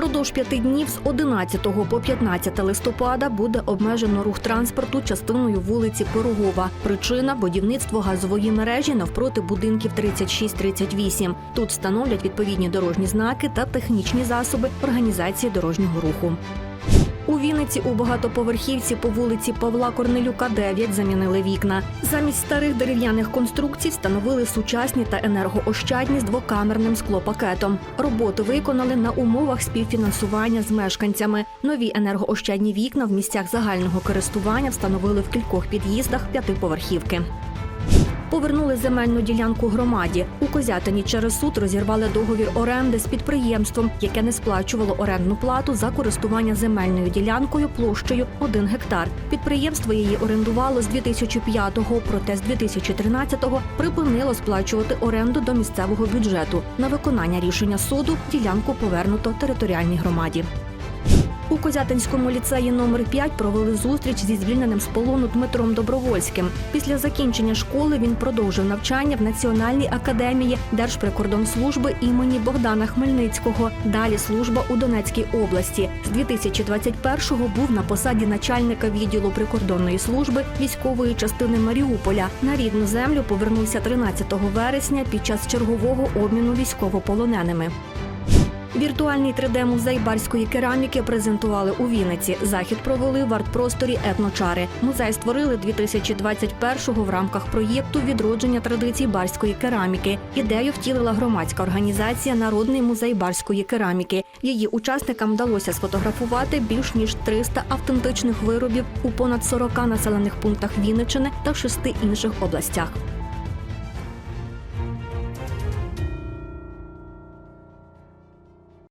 Впродовж п'яти днів з 11 по 15 листопада буде обмежено рух транспорту частиною вулиці Пирогова. Причина будівництво газової мережі навпроти будинків 36-38. Тут встановлять відповідні дорожні знаки та технічні засоби організації дорожнього руху. У Вінниці у багатоповерхівці по вулиці Павла Корнелюка 9 замінили вікна. Замість старих дерев'яних конструкцій встановили сучасні та енергоощадні з двокамерним склопакетом. Роботи виконали на умовах співфінансування з мешканцями. Нові енергоощадні вікна в місцях загального користування встановили в кількох під'їздах п'ятиповерхівки. Повернули земельну ділянку громаді. У Козятині через суд розірвали договір оренди з підприємством, яке не сплачувало орендну плату за користування земельною ділянкою площею 1 гектар. Підприємство її орендувало з 2005-го, проте з 2013-го припинило сплачувати оренду до місцевого бюджету. На виконання рішення суду ділянку повернуто територіальній громаді. У Козятинському ліцеї номер 5 провели зустріч зі звільненим з полону Дмитром Добровольським. Після закінчення школи він продовжив навчання в Національній академії Держприкордонслужби імені Богдана Хмельницького. Далі служба у Донецькій області. З 2021-го був на посаді начальника відділу прикордонної служби військової частини Маріуполя. На рідну землю повернувся 13 вересня під час чергового обміну військовополоненими. Віртуальний 3D-музей барської кераміки презентували у Вінниці. Захід провели в арт-просторі етночари. Музей створили 2021-го в рамках проєкту відродження традицій барської кераміки. Ідею втілила громадська організація Народний музей барської кераміки. Її учасникам вдалося сфотографувати більш ніж 300 автентичних виробів у понад 40 населених пунктах Вінничини та шести інших областях.